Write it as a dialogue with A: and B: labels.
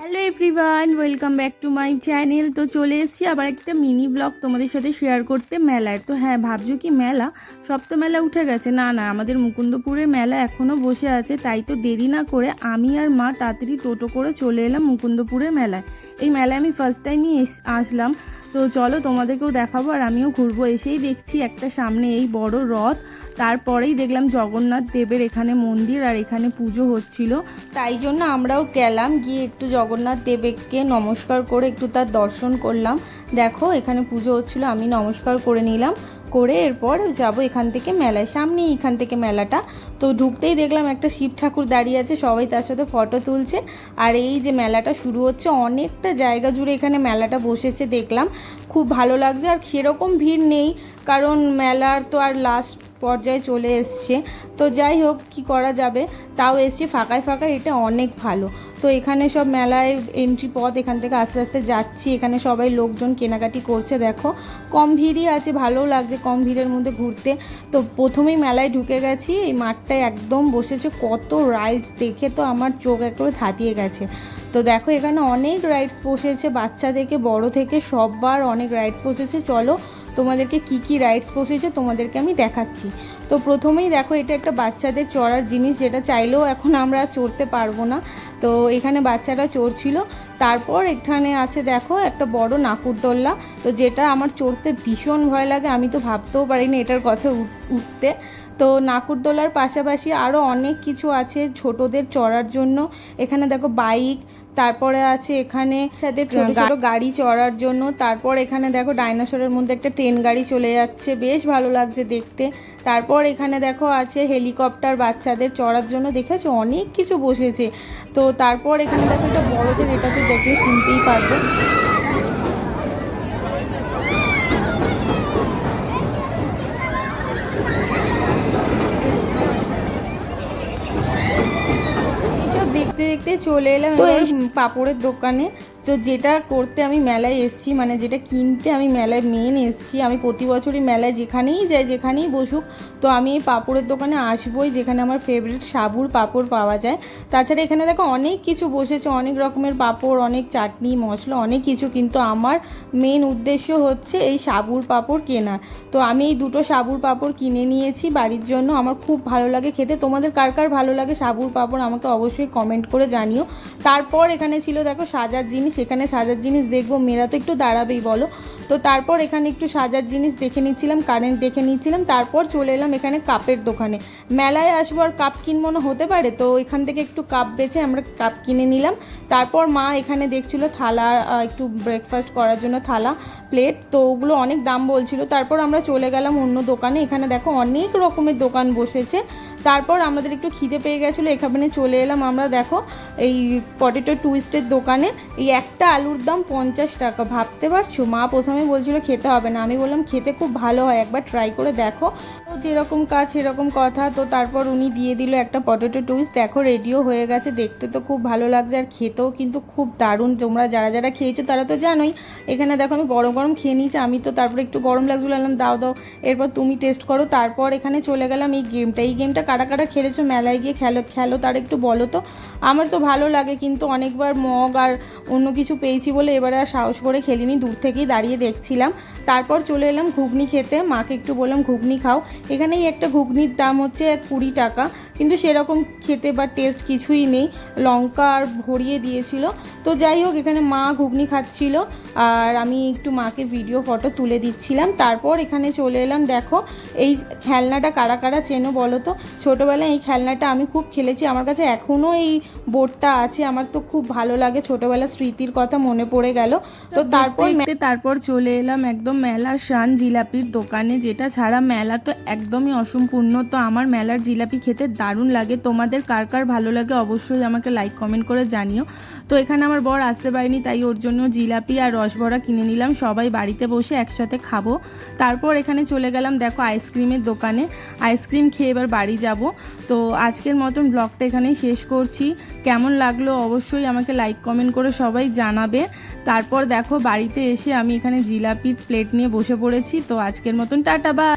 A: Hello everyone welcome back to my channel তো চলে এসছি আবার একটা মিনি ব্লগ তোমাদের সাথে শেয়ার করতে মেলায়। তো হ্যাঁ ভাবছ কি মেলা? সব তো মেলা উঠে গেছে। না না, আমাদের মুকুন্দপুরের মেলা এখনও বসে আছে, তাই তো দেরি না করে আমি আর মা তাড়াতাড়ি টোটো করে চলে এলাম মুকুন্দপুরের মেলায়। এই মেলায় আমি ফার্স্ট টাইমই আসলাম। তো চলো তোমাদেরকেও দেখাবো আর আমিও ঘুরবো। এসেই দেখছি একটা সামনে এই বড় রথ। তারপরেই দেখলাম জগন্নাথ দেবের এখানে মন্দির আর এখানে পুজো হচ্ছিল। তাই জন্য আমরাও গেলাম, গিয়ে একটু জগন্নাথ দেবকে নমস্কার করে একটু তার দর্শন করলাম। দেখো এখানে পুজো হচ্ছিল, আমি নমস্কার করে নিলাম। করে এরপর যাব এখান থেকে মেলায়। সামনেই এখান থেকে মেলাটা। তো ঢুকতেই দেখলাম একটা শিব ঠাকুর দাঁড়িয়ে আছে, সবাই তার সাথে ফটো তুলছে। আর এই যে মেলাটা শুরু হচ্ছে, অনেকটা জায়গা জুড়ে এখানে মেলাটা বসেছে দেখলাম। খুব ভালো লাগছে আর সেরকম ভিড় নেই, কারণ মেলার তো আর লাস্ট পর্যায়ে চলে এসছে। তো যাই হোক, কি করা যাবে? তাও এসছে, ফাঁকায় ফাঁকায়, এটা অনেক ভালো। তো এখানে সব মেলায় এন্ট্রি পথ এখান থেকে আস্তে আস্তে যাচ্ছি। এখানে সবাই লোকজন কেনাকাটি করছে, দেখো। কম ভিড়ই আছে, ভালোও লাগছে কম ভিড়ের মধ্যে ঘুরতে। তো প্রথমেই মেলায় ঢুকে গেছি, এই মাঠটায় একদম বসেছে, কত রাইডস দেখে তো আমার চোখ একবারে ধাতিয়ে গেছে। তো দেখো এখানে অনেক রাইডস বসেছে বাচ্চা থেকে বড় থেকে সববার অনেক রাইডস বসেছে। চলো তোমাদেরকে কি কি রাইডস বসেছে তোমাদেরকে আমি দেখাচ্ছি। তো প্রথমেই দেখো, এটা একটা বাচ্চাদের চড়ার জিনিস যেটা চাইলেও এখন আমরা চড়তে পারব না। তো এখানে বাচ্চারা চড়ছিল। তারপর এখানে আছে দেখো, একটা বড় নাকুরদোল্লা। তো যেটা আমার চড়তে ভীষণ ভয় লাগে, আমি তো ভাবতেও পারিনি এটার কথা উঠতে। তো নাকুরদোলার পাশাপাশি আরও অনেক কিছু আছে ছোটদের চড়ার জন্য। এখানে দেখো বাইক তারপরে আছে এখানে সাথে ছোট ছোট গাড়ি চড়ার জন্য। তারপর এখানে দেখো ডাইনোসরের মধ্যে একটা ট্রেন গাড়ি চলে যাচ্ছে। বেশ ভালো লাগছে দেখতে। তারপর এখানে দেখো আছে হেলিকপ্টার বাচ্চাদের চড়ার জন্য। দেখেছ? অনেক কিছু বসেছে। তো তারপর এখানে দেখো একটা বড়দের এটাতে দেখলে শুনতেই পারবে। দেখতে দেখতে চলে এলাম পাপড়ের দোকানে। তো যেটা করতে আমি মেলায় এসছি মানে যেটা কিনতে আমি মেলায় মেন এসছি, আমি প্রতি বছরই মেলায় যেখানেই যাই, যেখানেই বসুক, তো আমি এই পাপড়ের দোকানে আসবোই, যেখানে আমার ফেভারিট সাবুর পাপড় পাওয়া যায়। তাছাড়া এখানে দেখো অনেক কিছু বসেছে, অনেক রকমের পাপড়, অনেক চাটনি, মশলা, অনেক কিছু, কিন্তু আমার মেন উদ্দেশ্য হচ্ছে এই সাবুর পাপড় কেনার তো আমি এই দুটো সাবুর পাপড় কিনে নিয়েছি বাড়ির জন্য, আমার খুব ভালো লাগে খেতে। তোমাদের কার কার ভালো লাগে সাবুর পাপড় আমাকে অবশ্যই কমেন্ট করে জানিও। তারপর এখানে ছিল দেখো সাজার জিনিস এখানে সাজার জিনিস দেখব, মেয়েরা তো একটু দাঁড়াবেই, বলো। তো তারপর এখানে একটু সাজার জিনিস দেখে নিচ্ছিলাম কারেন্ট দেখে নিচ্ছিলাম, তারপর চলে এলাম এখানে কাপের দোকানে। মেলায় আসব আর কাপ কিনবো না, হতে পারে, তো এখান থেকে একটু কাপ বেছে আমরা কাপ কিনে নিলাম। তারপর মা এখানে দেখছিল থালা একটু ব্রেকফাস্ট করার জন্য থালা প্লেট তো ওগুলো অনেক দাম বলছিল। তারপর আমরা চলে গেলাম অন্য দোকানে, এখানে দেখো অনেক রকমের দোকান বসেছে। তারপর আমাদের একটু খিদে পেয়ে গেছিল এখানে চলে এলাম আমরা, দেখো, এই পটেটো টুইস্টের দোকানে। এই একটা আলুর দাম পঞ্চাশ টাকা, ভাবতে পারছ? মা প্রথমে বলছিল খেতে হবে না, আমি বললাম খেতে খুব ভালো হয়, একবার ট্রাই করে দেখো। তো যেরকম কাজ, সেরকম কথা, তো তারপর উনি দিয়ে দিল একটা পটেটো টুইস্ট দেখো রেডিও হয়ে গেছে, দেখতে তো খুব ভালো লাগছে, আর খেতেও কিন্তু খুব দারুণ, তোমরা যারা যারা খেয়েছো তারা তো জানোই। এখানে দেখো, আমি গরম গরম খেয়ে নিয়েছি, আমি তো তারপর একটু গরম লাগছিল দাও দাও, এরপর তুমি টেস্ট করো, তারপর এখানে চলে গেলাম, এই গেমটা এই গেমটা কারা কারা খেলেছো, মেলায় গিয়ে খেলো খেলো, তার একটু বলো তো। আমার তো ভালো লাগে, কিন্তু অনেকবার মগ আর অন্য কিছু পেয়েছি বলে এবারে আর সাহস করে খেলিনি, দূর থেকেই দাঁড়িয়ে দেখছিলাম। তারপর চলে এলাম ঘুগনি খেতে, মাকে একটু বললাম, ঘুগনি খাও। এখানেই একটা ঘুগনির দাম হচ্ছে কুড়ি টাকা, কিন্তু সেরকম খেতে বা টেস্ট কিছুই নেই। লঙ্কা আর ভরিয়ে দিয়েছিল। তো যাই হোক, এখানে মা ঘুগনি খাচ্ছিল, আর আমি একটু মাকে ভিডিও ফটো তুলে দিচ্ছিলাম। তারপর এখানে চলে এলাম, দেখো, এই খেলনাটা কারা কারা চেনো বলো তো? ছোটোবেলায় এই খেলনাটা আমি খুব খেলেছি। আমার কাছে এখনও এই বোর্ডটা আছে। আমার তো খুব ভালো লাগে। ছোটোবেলার স্মৃতির কথা মনে পড়ে গেল। তো তারপর তারপর চলে এলাম একদম মেলার শান জিলাপির দোকানে যেটা ছাড়া মেলা তো একদমই অসম্পূর্ণ। তো আমার মেলার জিলাপি খেতে দারুণ লাগে। তোমাদের কার কার ভালো লাগে অবশ্যই আমাকে লাইক কমেন্ট করে জানিও। তো এখানে আমার বর আসতে পারিনি, তাই ওর জন্য জিলাপি আর রসবড়া কিনে নিলাম। সবাই বাড়িতে বসে একসাথে খাব। তারপর এখানে চলে গেলাম, দেখো আইসক্রিমের দোকানে। আইসক্রিম খেয়ে এবার বাড়ি যাব। তো আজকের মতন ব্লগটা এখানেই শেষ করছি। কেমন লাগল অবশ্যই আমাকে লাইক, কমেন্ট করে সবাই জানাবে। তারপর দেখো বাড়িতে এসে আমি এখানে জিলাপির প্লেট নিয়ে বসে পড়েছি। তো আজকের মতন টাটা বা